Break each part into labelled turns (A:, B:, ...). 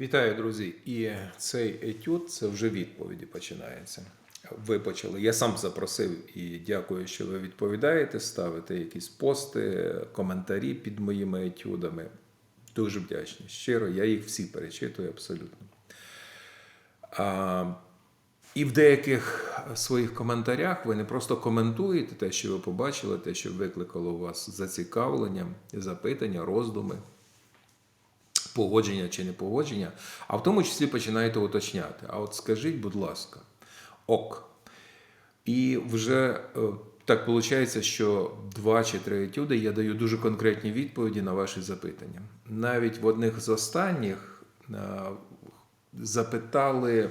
A: Вітаю, друзі! І цей етюд це вже відповіді починається. Ви почали. Я сам запросив і дякую, що ви відповідаєте, ставите якісь пости, коментарі під моїми етюдами. Дуже вдячний. Щиро, я їх всі перечитую абсолютно. А, і в деяких своїх коментарях ви не просто коментуєте те, що ви побачили, те, що викликало у вас зацікавлення, запитання, роздуми погодження чи не погодження, а в тому числі починаєте уточняти. А от скажіть, будь ласка, ок. І вже е, так виходить, що два чи три етюди я даю дуже конкретні відповіді на ваші запитання. Навіть в одних з останніх е, запитали,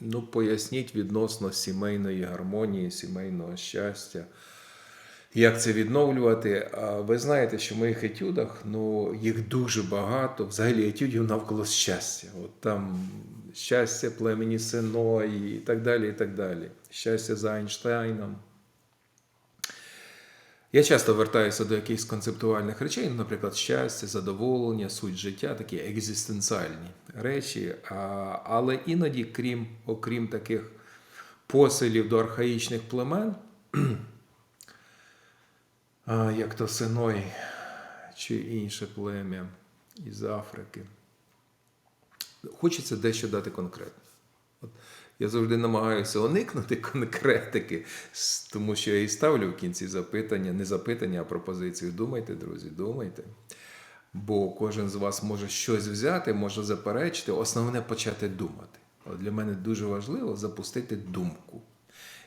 A: ну, поясніть відносно сімейної гармонії, сімейного щастя. Як це відновлювати? А ви знаєте, що в моїх етюдах ну, їх дуже багато, взагалі етюдів навколо щастя. От там щастя племені Синої і так далі. і так далі. Щастя за Айнштейном. Я часто вертаюся до якихось концептуальних речей, ну, наприклад, щастя, задоволення, суть життя, такі екзистенціальні речі. Але іноді, крім, окрім таких посилів до архаїчних племен, як то Синой чи інше плем'я із Африки. Хочеться дещо дати конкретно. От я завжди намагаюся уникнути конкретики, тому що я і ставлю в кінці запитання, не запитання, а пропозицію. Думайте, друзі, думайте. Бо кожен з вас може щось взяти, може заперечити, основне почати думати. От для мене дуже важливо запустити думку,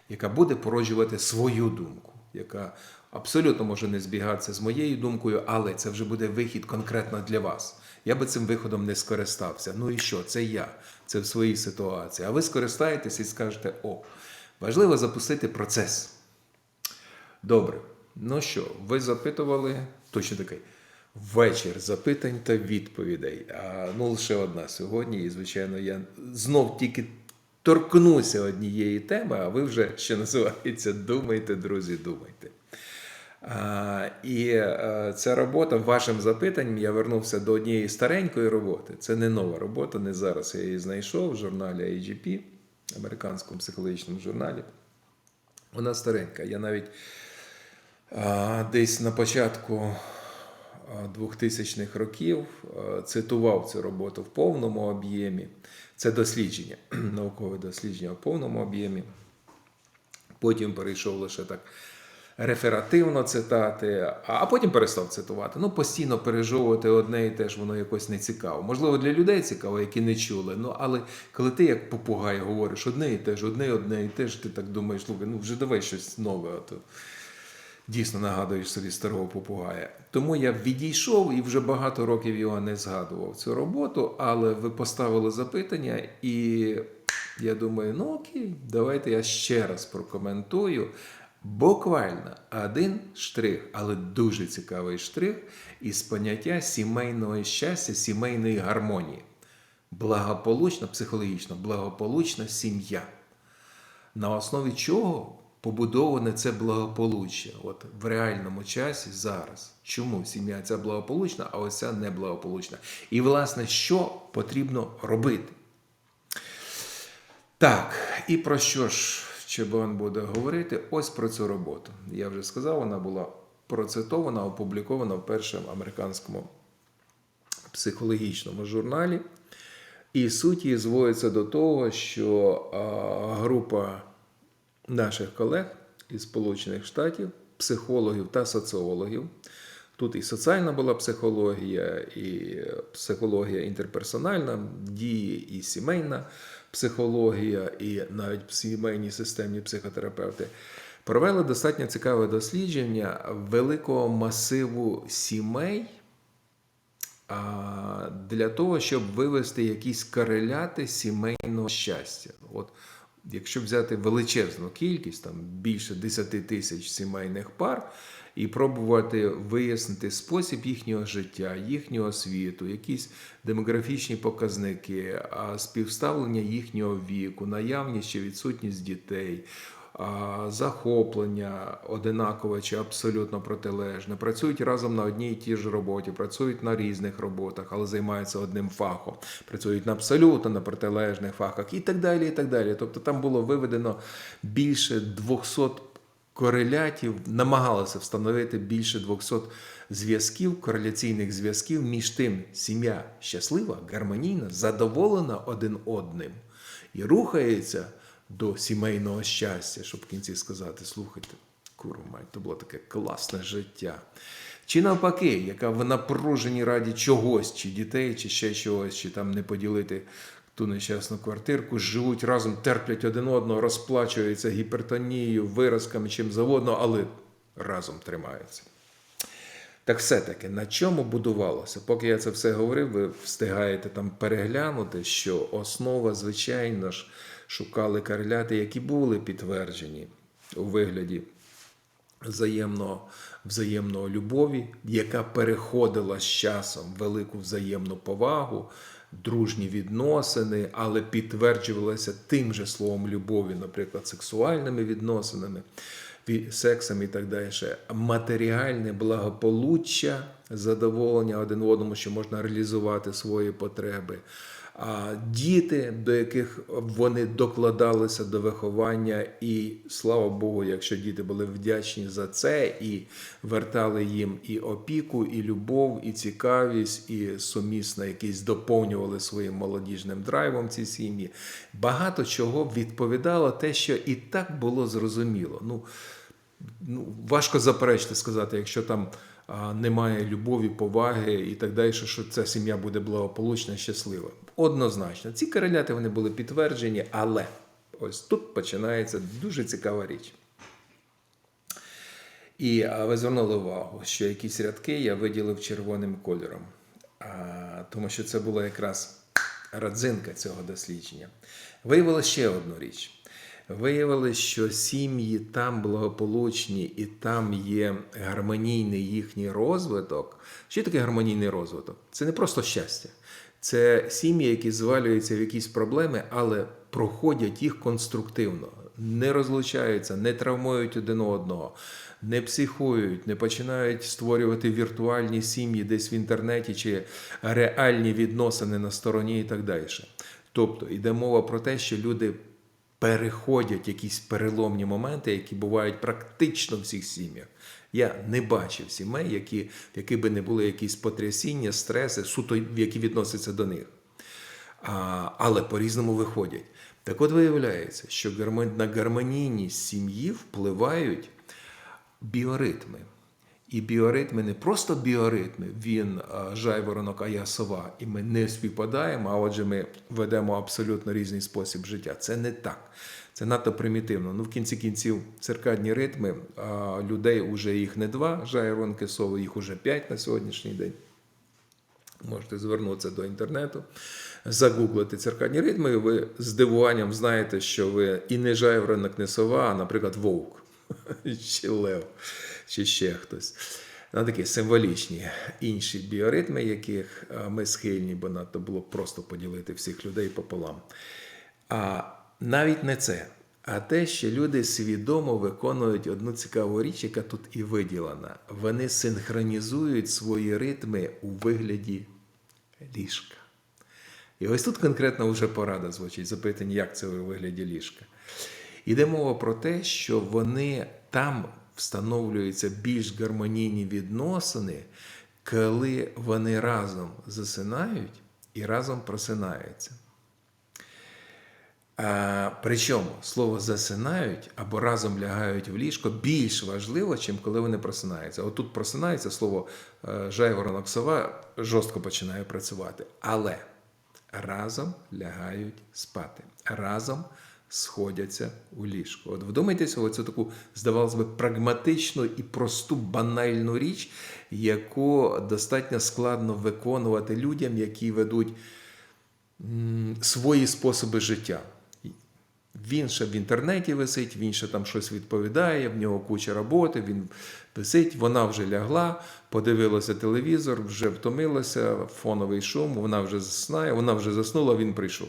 A: яка буде породжувати свою думку, яка абсолютно може не збігатися з моєю думкою, але це вже буде вихід конкретно для вас. Я би цим виходом не скористався. Ну і що? Це я, це в своїй ситуації. А ви скористаєтесь і скажете: о, важливо запустити процес. Добре. Ну що, ви запитували точно такий вечір запитань та відповідей. А, ну, лише одна сьогодні. І, звичайно, я знов тільки торкнуся однієї теми, а ви вже, що називається, думайте, друзі, думайте. І е, ця робота вашим запитанням я вернувся до однієї старенької роботи. Це не нова робота, не зараз я її знайшов в журналі AGP, американському психологічному журналі. Вона старенька. Я навіть десь на початку 2000-х років цитував цю роботу в повному об'ємі. Це дослідження, наукове дослідження в повному об'ємі. Потім перейшов лише так реферативно цитати, а потім перестав цитувати. Ну, постійно пережовувати одне і те ж, воно якось не цікаво. Можливо, для людей цікаво, які не чули. Ну, але коли ти як попугай говориш одне і те ж, одне, одне і те ж, ти так думаєш, слухай, ну вже давай щось нове. А то дійсно нагадуєш собі старого попугая. Тому я відійшов і вже багато років його не згадував цю роботу, але ви поставили запитання, і я думаю, ну окей, давайте я ще раз прокоментую. Буквально один штрих, але дуже цікавий штрих із поняття сімейного щастя, сімейної гармонії. Благополучна, психологічно, благополучна сім'я. На основі чого побудоване це благополуччя? От в реальному часі зараз. Чому сім'я ця благополучна, а ось ця неблагополучна? І, власне, що потрібно робити? Так, і про що ж Чебан буде говорити? Ось про цю роботу. Я вже сказав, вона була процитована, опублікована в першому американському психологічному журналі. І суть її зводиться до того, що група наших колег із Сполучених Штатів, психологів та соціологів. Тут і соціальна була психологія, і психологія інтерперсональна, дії, і сімейна психологія, і навіть сімейні системні психотерапевти провели достатньо цікаве дослідження великого масиву сімей для того, щоб вивести якісь кореляти сімейного щастя. От, якщо взяти величезну кількість, там більше 10 тисяч сімейних пар, і пробувати вияснити спосіб їхнього життя, їхнього світу, якісь демографічні показники, співставлення їхнього віку, наявність чи відсутність дітей. захоплення одинакове чи абсолютно протилежне, працюють разом на одній і тій ж роботі, працюють на різних роботах, але займаються одним фахом, працюють на абсолютно на протилежних фахах і так далі. і так далі. Тобто там було виведено більше 200 корелятів, намагалися встановити більше 200 зв'язків, кореляційних зв'язків між тим, сім'я щаслива, гармонійна, задоволена один одним і рухається до сімейного щастя, щоб в кінці сказати: слухайте, куру мать, то було таке класне життя. Чи навпаки, яка в напруженні раді чогось, чи дітей, чи ще чогось, чи там не поділити ту нещасну квартирку, живуть разом, терплять один одного, розплачуються гіпертонією, виразками, чим завгодно, але разом тримаються. Так все-таки на чому будувалося? Поки я це все говорив, ви встигаєте там переглянути, що основа, звичайно ж, шукали кореляти, які були підтверджені у вигляді взаємного, взаємного любові, яка переходила з часом велику взаємну повагу, дружні відносини, але підтверджувалися тим же словом любові, наприклад, сексуальними відносинами, ві- сексом і так далі. Матеріальне благополуччя, задоволення один одному, що можна реалізувати свої потреби. А діти, до яких вони докладалися до виховання, і слава Богу, якщо діти були вдячні за це і вертали їм і опіку, і любов, і цікавість, і сумісно якісь доповнювали своїм молодіжним драйвом ці сім'ї. Багато чого відповідало те, що і так було зрозуміло. Ну, ну, важко заперечити сказати, якщо там немає любові, поваги і так далі, що ця сім'я буде благополучна, щаслива. Однозначно, ці кореляти вони були підтверджені, але ось тут починається дуже цікава річ. І ви звернули увагу, що якісь рядки я виділив червоним кольором, тому що це була якраз родзинка цього дослідження. Виявилося ще одну річ. Виявилось, що сім'ї там благополучні і там є гармонійний їхній розвиток. Що таке гармонійний розвиток? Це не просто щастя. Це сім'ї, які звалюються в якісь проблеми, але проходять їх конструктивно, не розлучаються, не травмують один одного, не психують, не починають створювати віртуальні сім'ї десь в інтернеті чи реальні відносини на стороні і так далі. Тобто йде мова про те, що люди переходять якісь переломні моменти, які бувають практично в всіх сім'ях. Я не бачив сімей, які, в би не були якісь потрясіння, стреси, суто які відносяться до них. А, але по-різному виходять. Так от виявляється, що на гармонійність сім'ї впливають біоритми. І біоритми не просто біоритми, він жайворонок, а я сова, і ми не співпадаємо, а отже, ми ведемо абсолютно різний спосіб життя. Це не так. Це надто примітивно. Ну, в кінці кінців, циркадні ритми а, людей вже їх не два, жайворонки сови, їх уже п'ять на сьогоднішній день. Можете звернутися до інтернету, загуглити циркадні ритми, і ви з здивуванням знаєте, що ви і не жайворонок, не сова, а, наприклад, вовк, чи лев, чи ще хтось. На такі символічні інші біоритми, яких ми схильні, бо надто було просто поділити всіх людей пополам. А навіть не це, а те, що люди свідомо виконують одну цікаву річ, яка тут і виділена. Вони синхронізують свої ритми у вигляді ліжка. І ось тут конкретно вже порада звучить, запитання, як це у вигляді ліжка. Іде мова про те, що вони там встановлюються більш гармонійні відносини, коли вони разом засинають і разом просинаються. А, причому слово засинають або разом лягають в ліжко більш важливо, чим коли вони просинаються. От тут просинається слово е, жайворонок сова жорстко починає працювати. Але разом лягають спати, разом сходяться у ліжко. От вдумайтеся в цю таку, здавалося б, прагматичну і просту банальну річ, яку достатньо складно виконувати людям, які ведуть свої способи життя. Він ще в інтернеті висить, він ще там щось відповідає, в нього куча роботи, він висить, вона вже лягла, подивилася телевізор, вже втомилася, фоновий шум, вона вже заснає, вона вже заснула, він прийшов.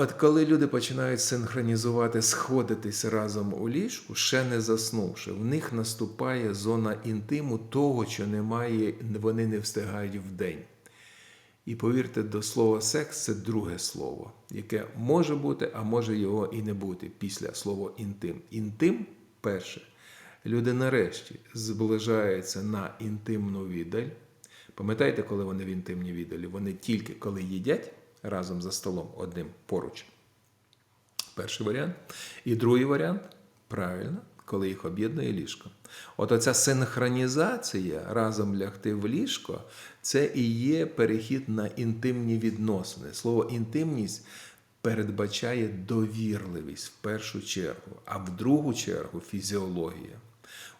A: От коли люди починають синхронізувати, сходитись разом у ліжку, ще не заснувши, в них наступає зона інтиму того, що немає, вони не встигають вдень. І повірте, до слова секс це друге слово, яке може бути, а може його і не бути після слова інтим. Інтим перше. Люди нарешті зближаються на інтимну віддаль. Пам'ятаєте, коли вони в інтимній віддалі? Вони тільки коли їдять разом за столом одним поруч. Перший варіант. І другий варіант правильно, коли їх об'єднує ліжко. От оця синхронізація разом лягти в ліжко, це і є перехід на інтимні відносини. Слово інтимність передбачає довірливість в першу чергу, а в другу чергу фізіологія.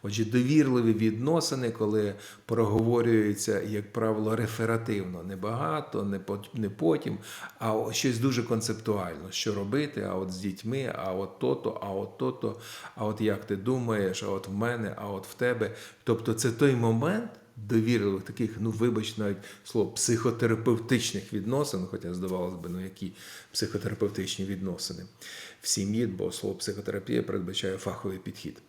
A: Отже, довірливі відносини, коли проговорюються, як правило, реферативно, не багато, не пот- не потім, а щось дуже концептуально, що робити, а от з дітьми, а от то-то, а от то-то, а от як ти думаєш, а от в мене, а от в тебе. Тобто це той момент довірливих таких, ну вибач, навіть слово психотерапевтичних відносин, хоча здавалось би, ну які психотерапевтичні відносини в сім'ї, бо слово психотерапія передбачає фаховий підхід.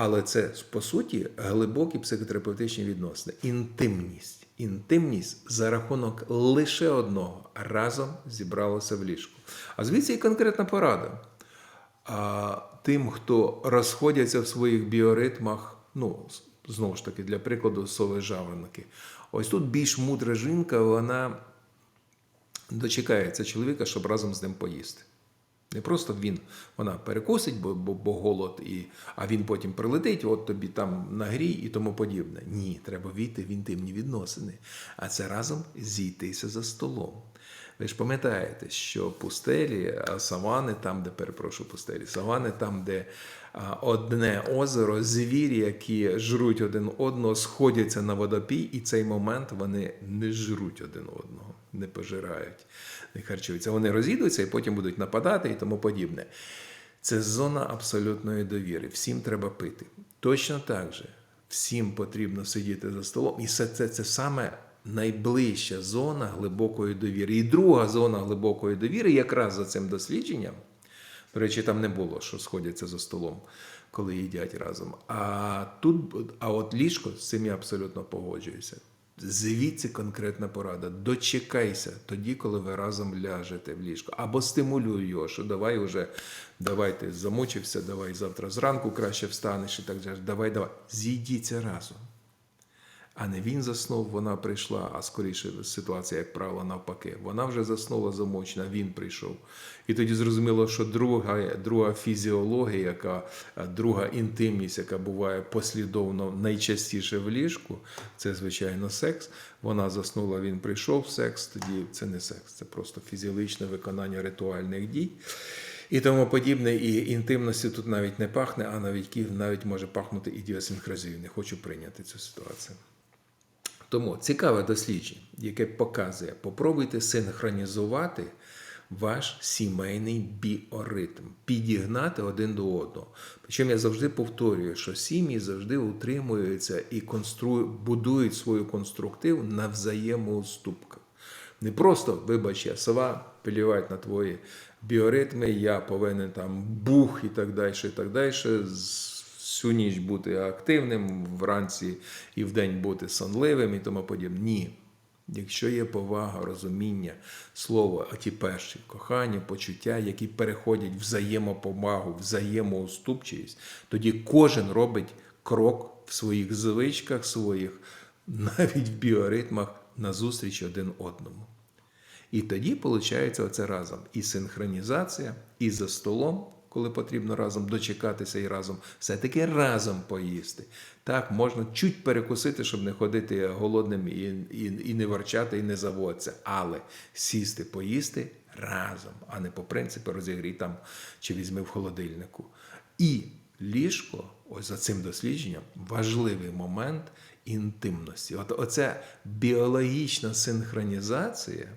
A: Але це по суті глибокі психотерапевтичні відносини. Інтимність. Інтимність за рахунок лише одного разом зібралося в ліжку. А звідси і конкретна порада. А тим, хто розходяться в своїх біоритмах, ну, знову ж таки, для прикладу, сови жаворонки. Ось тут більш мудра жінка, вона дочекається чоловіка, щоб разом з ним поїсти. Не просто він, вона перекусить, бо, бо, голод, і, а він потім прилетить, от тобі там нагрій і тому подібне. Ні, треба війти в інтимні відносини. А це разом зійтися за столом. Ви ж пам'ятаєте, що пустелі, савани, там, де перепрошую, пустелі, савани, там, де одне озеро, звірі, які жруть один одного, сходяться на водопій, і цей момент вони не жруть один одного, не пожирають, не харчуються. Вони розійдуться і потім будуть нападати і тому подібне. Це зона абсолютної довіри. Всім треба пити. Точно так же всім потрібно сидіти за столом. І це, це, це саме найближча зона глибокої довіри. І друга зона глибокої довіри, якраз за цим дослідженням, до речі, там не було, що сходяться за столом, коли їдять разом. А тут, а от ліжко з цим я абсолютно погоджуюся. Звідси конкретна порада. Дочекайся тоді, коли ви разом ляжете в ліжко. Або стимулюй його, що давай уже, давай ти замучився, давай завтра зранку краще встанеш і так далі. Давай, давай. Зійдіться разом. А не він заснув, вона прийшла, а скоріше ситуація, як правило, навпаки. Вона вже заснула замочна, він прийшов. І тоді зрозуміло, що друга, друга фізіологія, яка, друга інтимність, яка буває послідовно найчастіше в ліжку, це, звичайно, секс. Вона заснула, він прийшов, секс, тоді це не секс, це просто фізіологічне виконання ритуальних дій. І тому подібне, і інтимності тут навіть не пахне, а навіть навіть може пахнути ідіосинхразією. Не хочу прийняти цю ситуацію. Тому цікаве дослідження, яке показує, попробуйте синхронізувати ваш сімейний біоритм, підігнати один до одного. Причому я завжди повторюю, що сім'ї завжди утримуються і констру... будують свою конструктив на взаємоуступках. Не просто, вибач, я сова, плівать на твої біоритми, я повинен там бух і так далі, і так далі. Всю ніч бути активним, вранці і вдень бути сонливим і тому подібне. Ні. Якщо є повага, розуміння, слово, а ті перші кохання, почуття, які переходять в взаємопомагу, взаємоуступчість, тоді кожен робить крок в своїх звичках, своїх, навіть в біоритмах назустріч один одному. І тоді виходить оце разом. І синхронізація, і за столом, коли потрібно разом дочекатися і разом, все-таки разом поїсти. Так, можна чуть перекусити, щоб не ходити голодним і, і, і не ворчати, і не заводитися. Але сісти, поїсти разом, а не по принципу розігрій там чи візьми в холодильнику. І ліжко, ось за цим дослідженням, важливий момент інтимності. От оця біологічна синхронізація.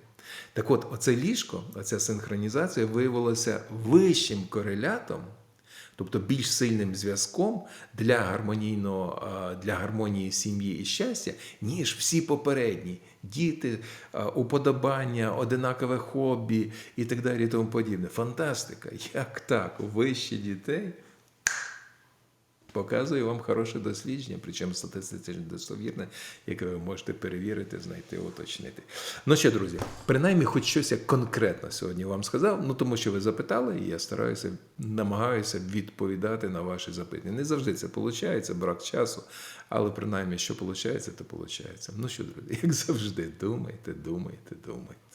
A: Так от, оце ліжко, оця синхронізація виявилася вищим корелятом Тобто більш сильним зв'язком для гармонійного для гармонії сім'ї і щастя, ніж всі попередні діти, уподобання, одинакове хобі і так далі, і тому подібне. Фантастика! Як так? Вище дітей показує вам хороше дослідження, причому статистично достовірне, яке ви можете перевірити, знайти, уточнити. Ну що, друзі, принаймні, хоч щось я конкретно сьогодні вам сказав, ну тому що ви запитали, і я стараюся, намагаюся відповідати на ваші запитання. Не завжди це виходить, брак часу, але принаймні, що виходить, то виходить. Ну що, друзі, як завжди, думайте, думайте, думайте.